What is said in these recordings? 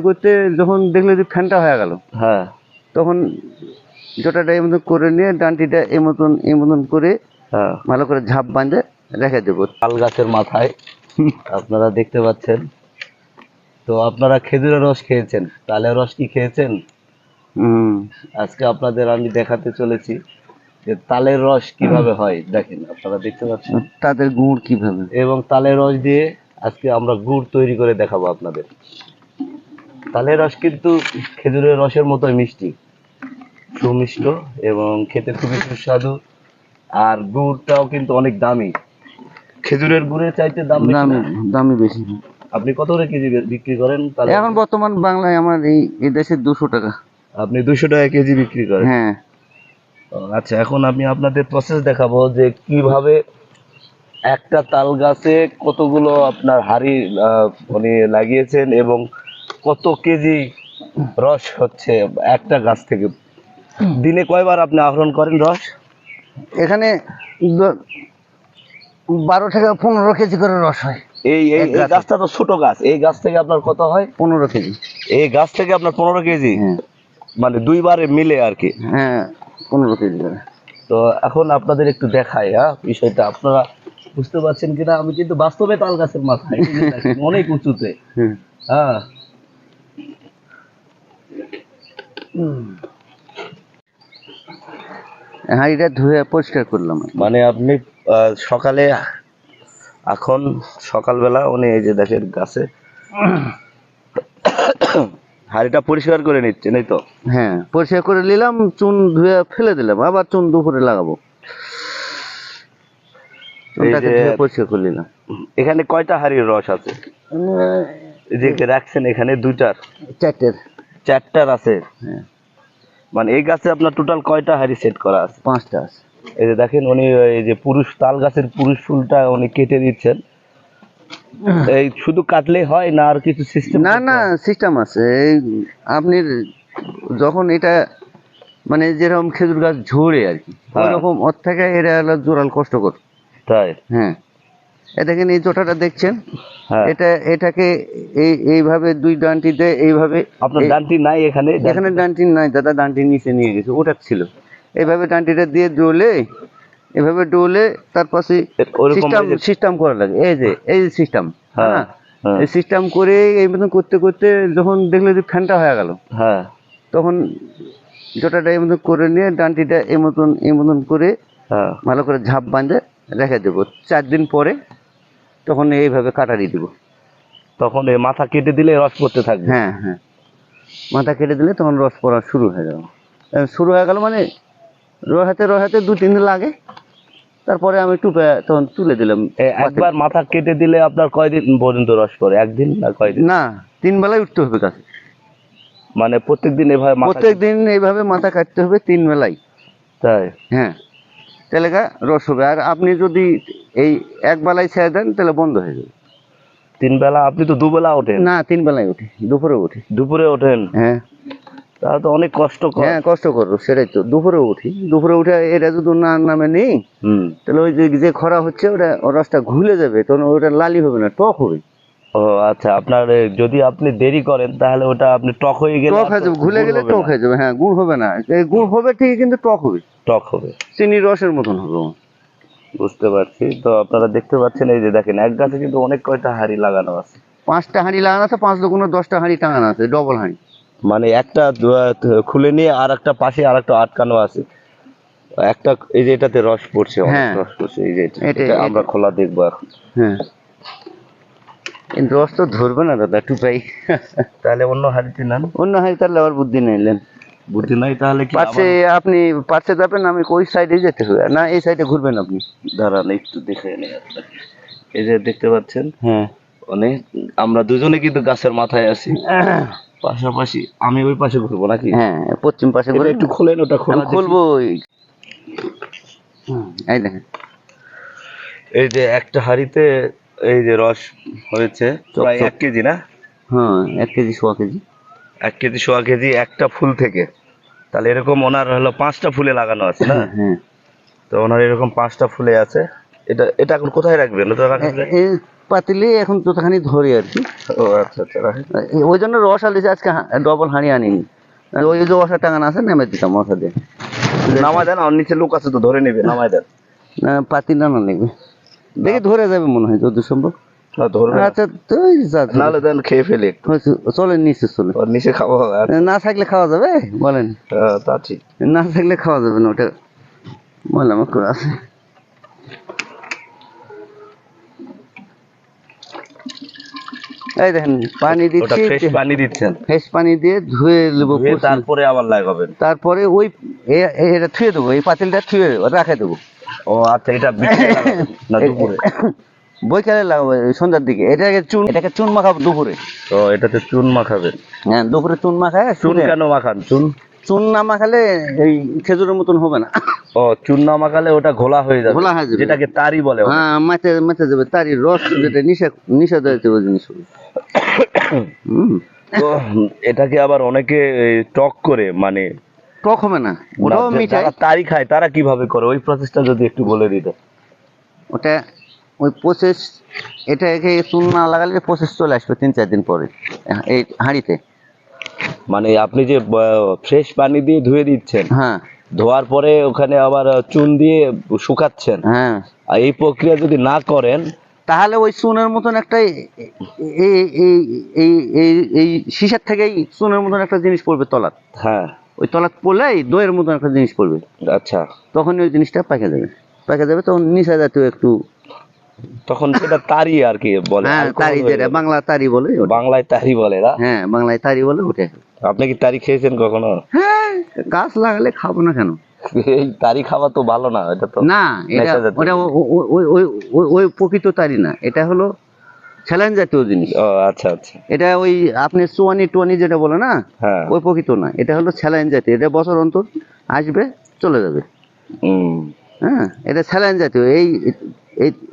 করতে করতে যখন দেখল যে ফ্যানটা হয়ে গেল হ্যাঁ। তখন জোটাটা এই মতন করে নিয়ে ডান্টিটা এই মতন এই মতন করে হ্যাঁ। ভালো করে ঝাঁপ বাঁধে রেখে দেবো। তাল গাছের মাথায় আপনারা দেখতে পাচ্ছেন। তো আপনারা খেজুরের রস খেয়েছেন তালের রস কি খেয়েছেন? হুম। আজকে আপনাদের আমি দেখাতে চলেছি যে তালের রস কীভাবে হয় দেখেন আপনারা দেখতে পাচ্ছেন। তাদের গুড় কীভাবে? এবং তালের রস দিয়ে আজকে আমরা গুড় তৈরি করে দেখাবো আপনাদের। তালের রস কিন্তু খেজুরের রসের মতোই মিষ্টি। সুমিষ্ট এবং খেতে খুবই সুস্বাদু। আর গুড়টাও কিন্তু অনেক দামি। খেজুরের গুড়ের চাইতে দাম দামি দামি বেশি। আপনি কত করে কেজি বিক্রি করেন তাহলে এখন বর্তমান বাংলায় আমার এই এই দেশে দুশো টাকা। আপনি দুশো টাকা কেজি বিক্রি করেন? হ্যাঁ। আচ্ছা এখন আমি আপনাদের প্রসেস দেখাবো যে কীভাবে একটা তাল গাছে কতগুলো আপনার হাড়ি উনি লাগিয়েছেন এবং কত কেজি রস হচ্ছে একটা গাছ থেকে? দিনে কয়বার আপনি আহরণ করেন রস? এখানে বারো থেকে পনেরো কেজি করে রস হয়। এই এই। গাছটা তো ছোট গাছ। এই গাছ থেকে আপনার কত হয়? পনেরো কেজি। এই গাছ থেকে আপনার পনেরো কেজি? হ্যাঁ। মানে দুইবারে মিলে আর কি? হ্যাঁ পনেরো কেজি করে। তো এখন আপনাদের একটু দেখাই হ্যাঁ বিষয়টা। আপনারা বুঝতে পারছেন কিনা? আমি কিন্তু বাস্তবে তাল গাছের মাথায় অনেক উঁচুতে। হ্যাঁ। হাঁড়িটা ধুয়ে পরিষ্কার করলাম। মানে আপনি সকালে এখন সকালবেলা উনি এই যে দেখেন গাছে হাড়িটা পরিষ্কার করে নিচ্ছেন এই তো? হ্যাঁ পরিষ্কার করে নিলাম চুন ধুয়ে ফেলে দিলাম আবার চুন দুপুরে লাগাবো। পরিষ্কার করে নিলাম। এখানে কয়টা হাড়ির রস আছে? যে রাখছেন এখানে দুইটার। চারটের। চারটার আছে। হ্যাঁ। মানে এই গাছে আপনার টোটাল কয়টা হাড়ি সেট করা আছে? পাঁচটা আছে। এই যে দেখেন উনি এই যে পুরুষ তাল গাছের পুরুষ ফুলটা উনি কেটে দিচ্ছেন। এই শুধু কাটলেই হয় না আর কিছু সিস্টেম না না সিস্টেম আছে। এই আপনি যখন এটা মানে যেরকম খেজুর গাছ ঝরে আর কি হ্যাঁ। ওরকম ওর থেকে এটা হলো জোরাল কষ্টকর। তাই? হ্যাঁ। এ দেখেন এই জোটাটা দেখছেন? হ্যাঁ। এটা এটাকে এই এইভাবে দুই ডান্টিতে এইভাবে আপনার ডানটি নাই এখানে এখানে ডান্টি নাই দাদা ডান্টি নিচে নিয়ে গেছে ওটা ছিল। এইভাবে ডান্টিটা দিয়ে ডোলে এভাবে ডোলে তার পাশে সিস্টেম সিস্টেম করা লাগে। এই যে এই যে সিস্টেম হ্যাঁ, হ্যাঁ? হ্যাঁ। এই সিস্টেম করে এই মতন করতে করতে যখন দেখল যে ফ্যানটা হয়ে গেল হ্যাঁ। তখন জোটাটা এই মতন করে নিয়ে ডান্টিটা এই মতন এই মতন করে হ্যাঁ। ভালো করে ঝাঁপ বাঁধে রেখে দেবো। চার দিন পরে তখন এইভাবে কাটারি দিব। তখন এই মাথা কেটে দিলে রস পড়তে থাকবে। হ্যাঁ হ্যাঁ। মাথা কেটে দিলে তখন রস পড়া শুরু হয়ে যাবে। আহ, শুরু হয়ে গেল মানে রহাতে রহাতে দু তিন দিন লাগে। তারপরে আমি টুপে তখন তুলে দিলাম। একবার মাথা কেটে দিলে আপনার কয়দিন পর্যন্ত রস পড়ে? একদিন না কয়দিন? না তিন বেলায় উঠতে হবে কাছে। মানে প্রত্যেকদিন এভাবে মাথা প্রত্যেক এইভাবে মাথা কাটতে হবে তিন বেলায় তাই? হ্যাঁ। তাহলে রস হবে। আর আপনি যদি এই এক বেলায় ছেড়ে দেন তাহলে বন্ধ হয়ে যাবে। তিন বেলা? আপনি তো দুবেলা ওঠেন। না তিন বেলায় উঠি। দুপুরে উঠি। দুপুরে ওঠেন? হ্যাঁ। তাহলে তো অনেক কষ্ট হ্যাঁ কষ্ট করব সেটাই তো। দুপুরে উঠি। দুপুরে উঠে এটা যদি না নামে নেই হুম। তাহলে ওই যে খরা হচ্ছে ওটা রসটা ঘুলে যাবে তখন ওটা লালি হবে না টক হবে। ও আচ্ছা আপনার যদি আপনি দেরি করেন তাহলে ওটা আপনি টক হয়ে গেলে টক হয়ে যাবে ঘুলে গেলে টক। হয়ে যাবে হ্যাঁ গুড় হবে না। এই গুড় হবে ঠিকই কিন্তু টক হবে। টক হবে। চিনির রসের মতন হবে। বুঝতে পারছি। তো আপনারা দেখতে পাচ্ছেন এই যে দেখেন এক গাছে কিন্তু অনেক কয়টা হাড়ি লাগানো আছে? পাঁচটা হাঁড়ি লাগানো আছে পাঁচ দোকানে দশটা হাঁড়ি টাঙানো আছে ডবল হাঁড়ি। মানে একটা খুলে নিয়ে আর একটা পাশে আর একটা আটকানো আছে। একটা এই যে এটাতে রস পড়ছে অনেক হ্যাঁ। রস পড়ছে এই যে এটা। আমরা খোলা দেখব এখন। হ্যাঁ। রস তো ধরবে না দাদা তাহলে অন্য হাড়িতে নেন। অন্য হাঁড়ি তাহলে আবার বুদ্ধি নিলেন বুদ্ধি নাই তাহলে কি পাশে আপনি পাশে যাবেন আমি ওই সাইডে যেতে হবে। না এই সাইডে ঘুরবেন আপনি। দাঁড়ান একটু দেখে নিই এই যে দেখতে পাচ্ছেন? হ্যাঁ। অনেক আমরা দুজনে কিন্তু গাছের মাথায় আছি। পাশাপাশি আমি ওই পাশে ঘুরবো নাকি? হ্যাঁ পশ্চিম পাশে ঘুরে একটু খোলেন ওটা খোলা খুলবো এই দেখেন। এই যে একটা হাড়িতে এই যে রস হয়েছে প্রায় এক কেজি না? হ্যাঁ এক কেজি সোয়া কেজি। এক কেজি সোয়া কেজি একটা ফুল থেকে। তাহলে এরকম ওনার হলো পাঁচটা ফুলে লাগানো আছে না? হ্যাঁ হ্যাঁ। তো ওনার এরকম পাঁচটা ফুলে আছে। এটা এটা এখন কোথায় রাখবেন? ওটা রাখা যায়? এ- এ পাতিলে এখন যতখানি ধরে আর কি। ও আচ্ছা আচ্ছা ওই জন্য রস আলিছে আজকে ডবল হাঁড়ি আনিনি। ওই যে মশা টাঙানো আছে নেমে দিতাম মশা দিয়ে। নামায় দেন আর নিচে লোক আছে তো ধরে নেবে নামায় দেন। পাতি না না লাগবে। দেখি ধরে যাবে মনে হয় যদি সম্ভব। আচ্ছা। নাহলে দেন খেয়ে ফেলে একটু। চলেন নিচে চলে। নিচে খাব না থাকলে খাওয়া যাবে? বলেন। তা ঠিক। না থাকলে খাওয়া যাবে না ওটা বললাম করে আছে। এই দেখেন পানি দিচ্ছি। পানি দিচ্ছেন। ফ্রেশ পানি দিয়ে ধুয়ে নেব তারপরে আবার লাগাবেন। তারপরে ওই এটা থুয়ে দেবো এই পাতিলটা থুয়ে রাখে দেবো। ও আচ্ছা এটা না দুপুরে? বৈকালে লাগাবো সন্ধ্যার দিকে। এটাকে চুন এটাকে চুন মাখাবো দুপুরে। তো এটাতে চুন মাখাবেন হ্যাঁ দুপুরে চুন মাখায় চুন কেন মাখান? চুন? চুন না মাখালে এই খেজুরের মতন হবে না। ও চুন না মাখালে ওটা ঘোলা হয়ে যাবে। ঘোলা হয়ে যাবে। যেটাকে তারি বলে হ্যাঁ মাথে মাথে যাবে তারই রস যেটা নিষেধ নিষেধ হয়েছে ওই জিনিস তো এটাকে আবার অনেকে টক করে মানে হবে না ওটাও মিঠাই। খায় তারা কীভাবে করে? ওই প্রসেসটা যদি একটু বলে দিতে। ওটা ওই প্রসেস এটাকে না লাগালে প্রসেস চলে আসবে তিন চার দিন পরে এই হাঁড়িতে। মানে আপনি যে ফ্রেশ পানি দিয়ে ধুয়ে দিচ্ছেন হ্যাঁ। ধোয়ার পরে ওখানে আবার চুন দিয়ে শুকাচ্ছেন হ্যাঁ। আর এই প্রক্রিয়া যদি না করেন তাহলে ওই চুনের মতন একটা এই এই এই এই এই সিসার থেকেই চুনের মতন একটা জিনিস পড়বে তলাত হ্যাঁ। ওই তলাত পড়লেই দইয়ের মতন একটা জিনিস পড়বে। আচ্ছা। তখন ওই জিনিসটা পাকে যাবে। পাকে যাবে তখন নিশা জাতীয় একটু তখন সেটা তারি আর কি বলে। হ্যাঁ তারি যেটা বাংলা তারি বলে বাংলায় তারি বলে না? হ্যাঁ বাংলায় তারি বলে ওটা। আপনি কি তারি খেয়েছেন কখনো? হ্যাঁ গাছ লাগালে খাব না কেন? এই তারি খাওয়া তো ভালো না এটা তো না এটা ওটা ওই ওই- ওই প্রকৃত তারি না এটা হলো স্যালাইন জাতীয় জিনিস। ও আচ্ছা আচ্ছা। এটা ওই আপনি চুয়ানি টুয়ানি যেটা বলে না হ্যাঁ। ওই প্রকৃত না এটা হলো স্যালাইন জাতীয়। এটা বছর অন্তর আসবে চলে যাবে। হ্যাঁ এটা স্যালাইন জাতীয়। এই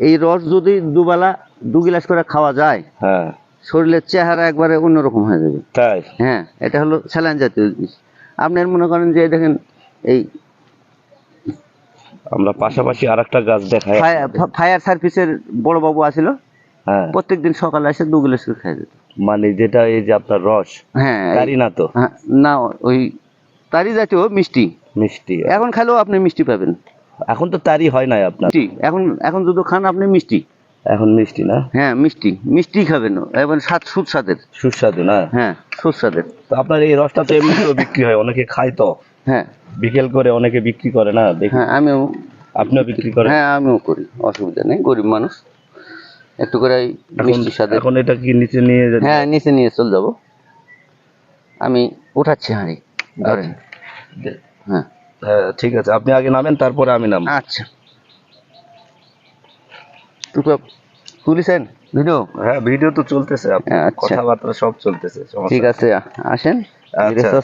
এই- রস যদি দুবেলা দু গিলাস করে খাওয়া যায় হ্যাঁ। শরীরের চেহারা একবারে অন্যরকম হয়ে যাবে। তাই? হ্যাঁ এটা হলো স্যালাইন জাতীয় জিনিস। আপনার মনে করেন যে দেখেন এই আমরা পাশাপাশি আর একটা গাছ দেখাই ফায়ার সার্ভিসের বড় বাবু আসিল। হ্যাঁ। প্রত্যেকদিন সকালে এসে দু গিলাস করে খাই যেত মানে যেটা এই যে আপনার রস হ্যাঁ এই- তারি না তো? হ্যাঁ, না ওই তারি জাতীয় মিষ্টি। মিষ্টি এখন খালেও আপনি মিষ্টি পাবেন। এখন তো তারি হয় নাই আপনার। এখন এখন যদি খান আপনি মিষ্টি। এখন মিষ্টি না? হ্যাঁ মিষ্টি। মিষ্টি খাবেন এবার স্বাদ সুস্বাদের। সুস্বাদু না? হ্যাঁ সুস্বাদের। তো আপনার এই রসটা তো এমনিতেও বিক্রি হয় অনেকে খায় তো। হ্যাঁ। বিকেল করে অনেকে বিক্রি করে না? দেখি। হ্যাঁ আমিও আপনিও বিক্রি করেন? হ্যাঁ আমিও করি অসুবিধা নেই গরিব মানুষ। একটু করে এই এখন মিষ্টি স্বাদের এখন এটা কি নিচে নিয়ে? হ্যাঁ নিচে নিয়ে চলে যাব। আমি উঠাচ্ছি হাঁড়ি। ধরেন। হ্যাঁ। হ্যাঁ ঠিক আছে। আপনি আগে নামেন তারপরে আমি নাম আচ্ছা। দুটো তুলিছেন ভিডিও? হ্যাঁ ভিডিও তো চলতেছে। আচ্ছা। কথাবার্তা সব চলতেছে ঠিক আছে আসেন। ধীরে আচ্ছা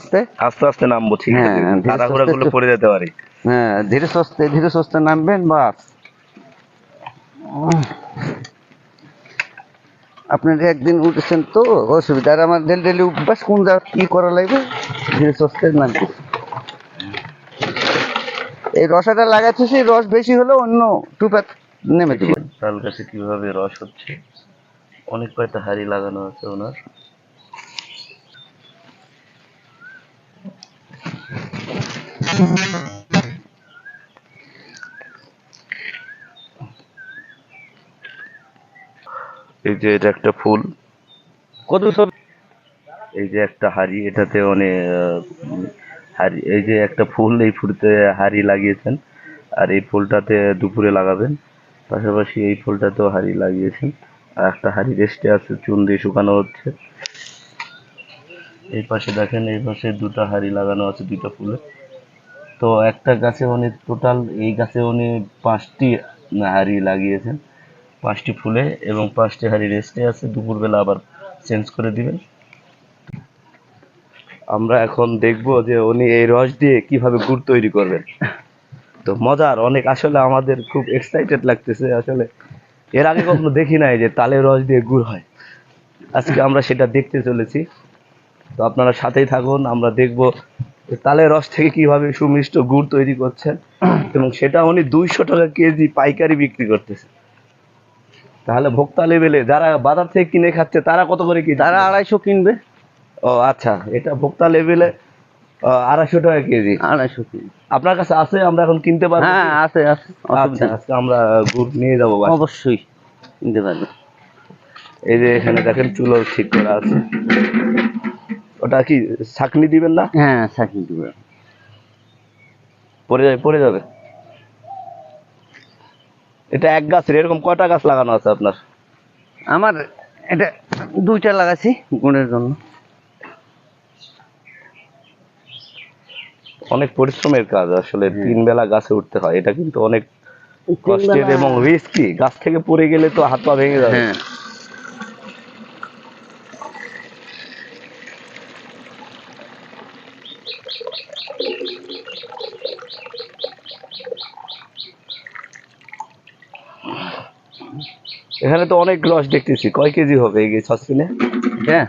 আস্তে আস্তে নামবো ঠিক হ্যাঁ, আছে। ধীরে তাড়াহুড়া পড়ে যেতে পারি। হ্যাঁ ধীরে সুস্থে ধীরে সুস্থে নামবেন বাস। আপনার একদিন উঠেছেন তো, অসুবিধা আর আমার ডেলি ডেলি অভ্যাস, কোন যা কি করা লাগবে, ধীরে সুস্থে নামতে এই রসাটা লাগাচ্ছি, সেই রস বেশি হলে অন্য টুপাত নেমে দেবো তাল গাছে কীভাবে রস হচ্ছে, অনেক কয়টা হাড়ি লাগানো আছে ওনার। যে এটা একটা ফুল। কত সব? এই যে একটা হাড়ি এটাতে অনেক হাড়ি এই যে একটা ফুল এই ফুলতে হাড়ি লাগিয়েছেন। আর এই ফুলটাতে দুপুরে লাগাবেন। পাশাপাশি এই ফুলটাতেও হাড়ি লাগিয়েছেন। আর একটা হাড়ি রেস্টে আছে চুন দিয়ে শুকানো হচ্ছে। এই পাশে দেখেন এই পাশে দুটো হাড়ি লাগানো আছে দুটো ফুলে তো একটা গাছে উনি টোটাল এই গাছে উনি পাঁচটি হাড়ি লাগিয়েছেন। পাঁচটি ফুলে এবং পাঁচটি হাড়ি রেস্টে আছে, দুপুরবেলা আবার চেঞ্জ করে দিবেন। আমরা এখন দেখব যে উনি এই রস দিয়ে কীভাবে গুড় তৈরি করবেন। তো মজার, অনেক আসলে আমাদের খুব এক্সাইটেড লাগতেছে। আসলে এর আগে কখনো দেখি নাই যে তালের রস দিয়ে গুড় হয়। আজকে আমরা সেটা দেখতে চলেছি। তো আপনারা সাথেই থাকুন, আমরা দেখব যে তালের রস থেকে কীভাবে সুমিষ্ট গুড় তৈরি করছেন এবং সেটা উনি দুইশো টাকা কেজি পাইকারি বিক্রি করতেছে। তাহলে ভোক্তা লেভেলে যারা বাজার থেকে কিনে খাচ্ছে তারা কত করে কি তারা আড়াইশো কিনবে। ও আচ্ছা এটা ভোক্তা লেভেলে আড়াইশো টাকা কেজি। আড়াইশো কিনবে আপনার কাছে আছে? আমরা এখন কিনতে পারব হ্যাঁ আছে আছে আচ্ছা আজকে আমরা গুড় নিয়ে যাব অবশ্যই কিনতে পারবে। এই যে এখানে দেখেন চুলো ঠিক করা আছে। ওটা কি ছাকনি দিবেন না? হ্যাঁ চাকরি দিবেন পড়ে যাবে পড়ে যাবে? এটা এক গাছের এরকম কয়টা গাছ লাগানো আছে আপনার? আমার এটা দুইটা লাগাছি গুণের জন্য। অনেক পরিশ্রমের কাজ আসলে তিন বেলা গাছে উঠতে হয় এটা কিন্তু অনেক কষ্টের এবং রিস্কি গাছ থেকে পড়ে গেলে তো হাত পা ভেঙে যাবে। এখানে তো অনেক রস দেখতেছি। কয় কেজি হবে এই সসপিনে হ্যাঁ।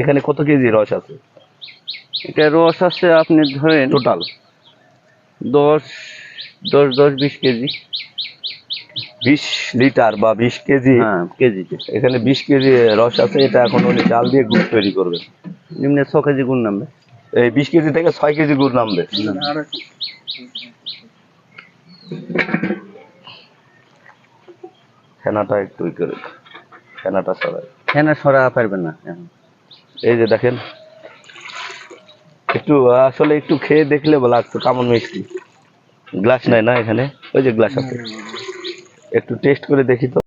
এখানে কত কেজি রস আছে? এটা রস আছে আপনি ধরেন টোটাল দশ দশ দশ বিশ কেজি। বিশ লিটার বা বিশ কেজি? হ্যাঁ কেজিতে। এখানে বিশ কেজি রস আছে এটা এখন উনি চাল দিয়ে গুড় তৈরি করবেন নিম্নে ছ কেজি গুড় নামবে। এই বিশ কেজি থেকে ছয় কেজি গুড় নামবে। ফেনাটা একটু ই করে ফেনাটা সরাই। ফেনা সরা পারবেন না এই যে দেখেন একটু আসলে একটু খেয়ে দেখলে লাগছে কামন মিষ্টি। গ্লাস নাই না এখানে? ওই যে গ্লাস আছে। একটু টেস্ট করে দেখি তো।